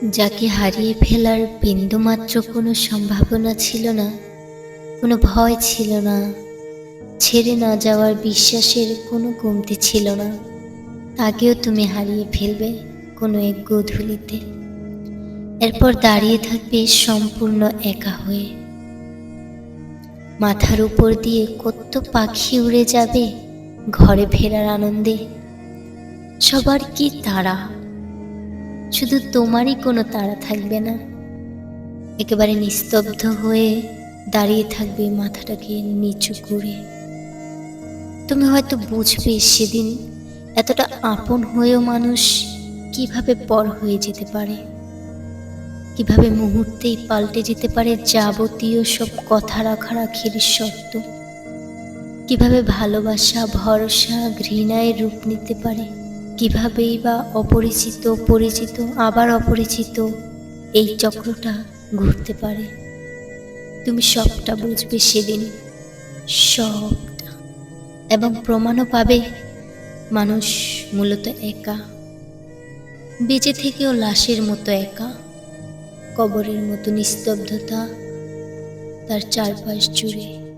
যাকে হারিয়ে ফেলার বিন্দুমাত্র কোনো সম্ভাবনা ছিল না, কোনো ভয় ছিল না, ছেড়ে না যাওয়ার বিশ্বাসের কোনো কমতি ছিল না। তাকেও তুমি হারিয়ে ফেলবে কোনো এক গোধূলিতে। এরপর দাঁড়িয়ে থাকবে সম্পূর্ণ একা হয়ে। মাথার উপর দিয়ে কত পাখি উড়ে যাবে ঘরে ফেরার আনন্দে। সবার কি তাড়া? শুধু তোমারই কোনো তাড়া থাকবে না। একেবারে নিস্তব্ধ হয়ে দাঁড়িয়ে থাকবে মাথাটাকে নিচু করে। তুমি হয়তো বুঝবে সেদিন এতটা আপন হয়েও মানুষ কীভাবে পর হয়ে যেতে পারে। কীভাবে মুহূর্তেই পাল্টে যেতে পারে যাবতীয় সব কথা রাখারাখির শর্ত। কীভাবে ভালোবাসা, ভরসা, ঘৃণায় রূপ নিতে পারে। কিভাবেই বা অপরিচিত, পরিচিত, আবার অপরিচিত এই চক্রটা ঘুরতে পারে। তুমি সবটা বুঝবে সেদিন। সবটা। এবং প্রমাণও পাবে মানুষ মূলত একা। বেঁচে থেকেও লাশের মতো একা। কবরের মতো নিস্তব্ধতা তার চারপাশ জুড়ে।